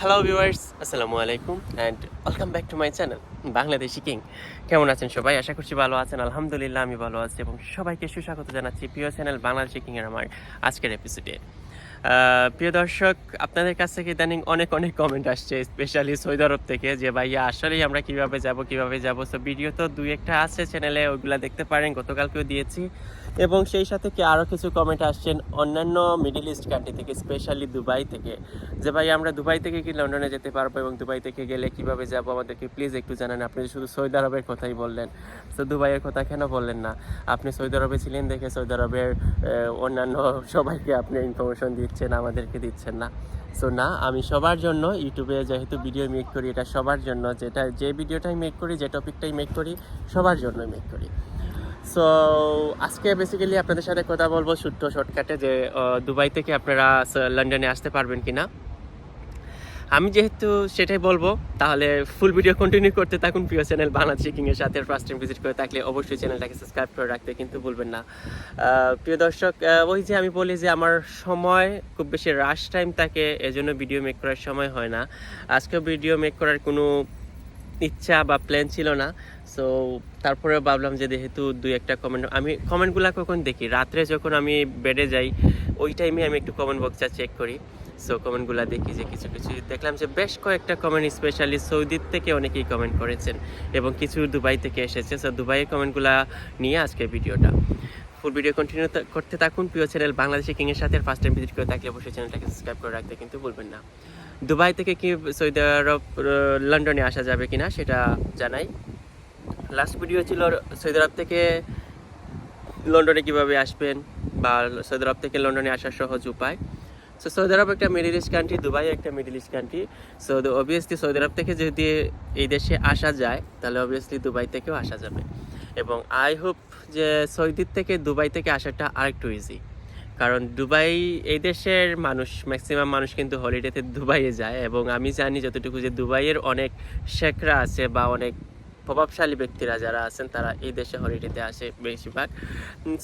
Hello viewers আসসালামু আলাইকুম and welcome back to my channel Bangladeshi king কেমন আছেন সবাই? আশা করছি ভালো আছেন। আলহামদুলিল্লাহ, আমি ভালো আছি এবং সবাইকে সুস্বাগত জানাচ্ছি প্রিয় চ্যানেল বাংলাদেশি কিংয়ের আমার আজকের এপিসোডে প্রিয় দর্শক, আপনাদের কাছ থেকে ইদানিং অনেক অনেক কমেন্ট আসছে স্পেশালি সৌদি আরব থেকে, যে ভাইয়া, আসলেই আমরা কীভাবে যাব কীভাবে যাব? সো ভিডিও তো দুই একটা আছে চ্যানেলে ওইগুলা দেখতে পারেন, গতকালকেও দিয়েছি। এবং সেই সাথে কি আরও কিছু কমেন্ট আসছেন? অন্যান্য মিডিল ইস্ট কান্ট্রি থেকে স্পেশালি দুবাই থেকে, যে ভাই আমরা দুবাই থেকে কি লন্ডনে যেতে পারব এবং দুবাই থেকে গেলে কীভাবে যাব? আমাদেরকে প্লিজ একটু জানান। আপনি শুধু সৌদি আরবের কথাই বললেন, তো দুবাইয়ের কথা কেন বললেন না? আপনি সৌদি আরবে ছিলেন দেখে সৌদি আরবের অন্যান্য সবাইকে আপনি ইনফরমেশন দিচ্ছেন, আমাদেরকে দিচ্ছেন না। সো না, আমি সবার জন্য ইউটিউবে যেহেতু ভিডিও মেক করি, এটা সবার জন্য, যেটা, যে ভিডিওটাই মেক করি, যে টপিকটাই মেক করি, সবার জন্য মেক করি। সো আজকে বেসিক্যালি আপনাদের সাথে কথা বলব ছোট্ট শর্টকাটে যে দুবাই থেকে আপনারা লন্ডনে আসতে পারবেন কি না আমি যেহেতু সেটাই বলব, তাহলে ফুল ভিডিও কন্টিনিউ করতে থাকুন। প্রিয় চ্যানেল বাংলা চেকিং এর সাথে ফার্স্ট টাইম ভিজিট করে থাকলে অবশ্যই চ্যানেলটাকে সাবস্ক্রাইব করে রাখতে কিন্তু ভুলবেন না। প্রিয় দর্শক ওই যে আমি বলি যে, আমার সময় খুব বেশি রাশ টাইম থাকে, এজন্য ভিডিও মেক করার সময় হয় না। আজকে ভিডিও মেক করার কোনো ইচ্ছা বা প্ল্যান ছিল না। সো তারপরে ভাবলাম যে যেহেতু দুই একটা কমেন্ট আমি কমেন্টগুলো কখন দেখি? রাত্রে যখন আমি বেডে যাই, ওই টাইমে আমি একটু কমেন্ট বক্সটা চেক করি। সো কমেন্টগুলো দেখি যে কিছু কিছু দেখলাম যে বেশ কয়েকটা কমেন্ট স্পেশালি সৌদির থেকে অনেকেই কমেন্ট করেছেন এবং কিছু দুবাই থেকে এসেছে। সো দুবাইয়ের কমেন্টগুলো নিয়ে আজকে ভিডিওটা। ফুল ভিডিও কন্টিনিউ করতে থাকুন। প্রিয় চ্যানেল বাংলাদেশি কিংয়ের সাথে ফার্স্ট টাইম ভিজিট করে থাকলে অবশ্যই চ্যানেলটাকে সাবস্ক্রাইব করে রাখতে কিন্তু ভুলবেন না। দুবাই থেকে কি সৌদি আরব লন্ডনে আসা যাবে কিনা সেটা জানাই। লাস্ট ভিডিও ছিল সৌদি আরব থেকে লন্ডনে কীভাবে আসবেন বা সৌদি আরব থেকে লন্ডনে আসার সহজ উপায়। সো সৌদি আরব একটা মিডিল ইস্ট কান্ট্রি দুবাই একটা middle east country so obviously Saudi Arab থেকে যদি এই দেশে আসা যায়, তাহলে অবভিয়াসলি দুবাই থেকেও আসা যাবে। এবং আই হোপ যে সৌদির থেকে দুবাই থেকে আসাটা আরেকটু ইজি কারণ দুবাই, এই দেশের মানুষ ম্যাক্সিমাম মানুষ কিন্তু হলিডেতে দুবাইয়ে যায় এবং আমি জানি যতটুকু যে দুবাইয়ের অনেক শেখরা আছে বা অনেক প্রভাবশালী ব্যক্তিরা যারা আছেন, তারা এই দেশে হলিডেতে আসে বেশিরভাগ।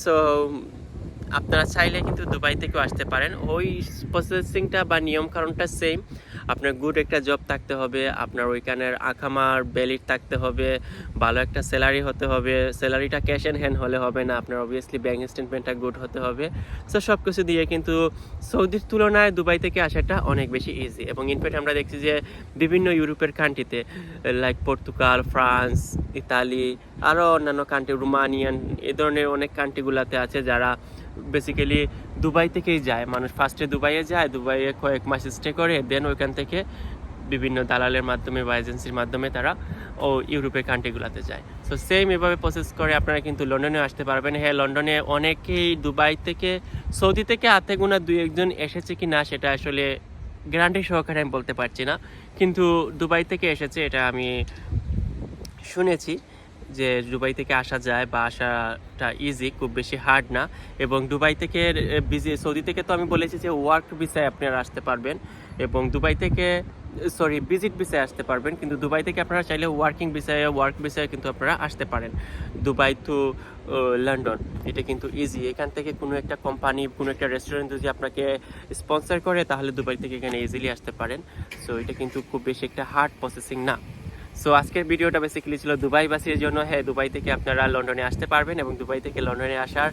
সো আপনারা চাইলে কিন্তু দুবাই থেকেও আসতে পারেন। ওই প্রসেসিংটা বা নিয়ম কারণটা সেম আপনার গুড একটা জব থাকতে হবে, আপনার ওইখানের আখামার বেলিট থাকতে হবে, ভালো একটা স্যালারি হতে হবে স্যালারিটা ক্যাশ অ্যান্ড হ্যান্ড হলে হবে না, আপনার অবভিয়াসলি ব্যাঙ্ক স্টেটমেন্টটা গুড হতে হবে। সো সব কিছু দিয়ে কিন্তু সৌদির তুলনায় দুবাই থেকে আসাটা অনেক বেশি ইজি এবং ইনফ্যাক্ট আমরা দেখছি যে বিভিন্ন ইউরোপের কান্ট্রিতে লাইক পর্তুগাল ফ্রান্স ইতালি আরও অন্যান্য কান্ট্রি রোমানিয়ান এ ধরনের অনেক কান্ট্রিগুলোতে আছে যারা বেসিক্যালি দুবাই থেকেই যায়। মানুষ ফার্স্টে দুবাইয়ে যায়, দুবাইয়ে কয়েক মাস স্টে করে দেন ওইখান থেকে বিভিন্ন দালালের মাধ্যমে বা এজেন্সির মাধ্যমে তারা ও ইউরোপের কান্ট্রিগুলোতে যায়। সো সেম এভাবে প্রসেস করে, আপনারা কিন্তু লন্ডনে আসতে পারবেন। হ্যাঁ লন্ডনে অনেকেই দুবাই থেকে, সৌদি থেকে হাতে গোনা দুই একজন এসেছে কি না সেটা আসলে গ্যারান্টি সহকারে আমি বলতে পারছি না। কিন্তু দুবাই থেকে এসেছে, এটা আমি শুনেছি। যে দুবাই থেকে আসা যায় বা আসাটা ইজি খুব বেশি হার্ড না। এবং দুবাই থেকে সৌদি থেকে তো আমি বলেছি যে ওয়ার্ক ভিসায় আপনারা আসতে পারবেন। এবং দুবাই থেকে সরি ভিজিট ভিসায় আসতে পারবেন। কিন্তু দুবাই থেকে আপনারা চাইলে ওয়ার্কিং ভিসায় ওয়ার্ক ভিসায় কিন্তু আপনারা আসতে পারেন। দুবাই টু লন্ডন এটা কিন্তু ইজি এখান থেকে কোনো একটা কোম্পানি কোনো একটা রেস্টুরেন্ট যদি আপনাকে স্পন্সর করে, তাহলে দুবাই থেকে এখানে ইজিলি আসতে পারেন। সো এটা কিন্তু খুব বেশি একটা হার্ড প্রসেসিং না। সো আজকের ভিডিওটা বেসিক্যালি ছিল দুবাইবাসীর জন্য। হ্যাঁ দুবাই থেকে আপনারা লন্ডনে আসতে পারবেন এবং দুবাই থেকে লন্ডনে আসার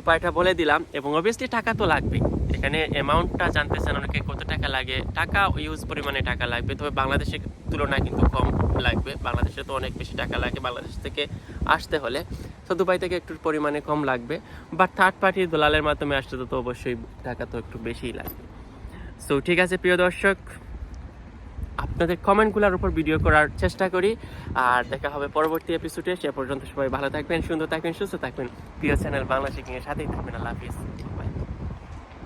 উপায়টা বলে দিলাম এবং অবভিয়াসলি টাকা তো লাগবেই। এখানে অ্যামাউন্টটা জানতে চান অনেকে কত টাকা লাগে, টাকা ইউজ পরিমাণে টাকা লাগবে। তবে বাংলাদেশের তুলনায় কিন্তু কম লাগবে। বাংলাদেশে তো অনেক বেশি টাকা লাগে বাংলাদেশ থেকে আসতে হলে। তো দুবাই থেকে একটু পরিমাণে কম লাগবে। বাট থার্ড পার্টির দলালের মাধ্যমে আসতে তো তো অবশ্যই টাকা তো একটু বেশিই লাগবে। সো ঠিক আছে প্রিয় দর্শক। আপনাদের কমেন্টগুলোর উপর ভিডিও করার চেষ্টা করি। আর দেখা হবে পরবর্তী এপিসোডে সে পর্যন্ত সবাই ভালো থাকবেন, সুন্দর থাকবেন, সুস্থ থাকবেন। প্রিয় চ্যানেল বাংলা শিখিংয়ের সাথেই থাকবেন। আল্লাহ হাফিজ।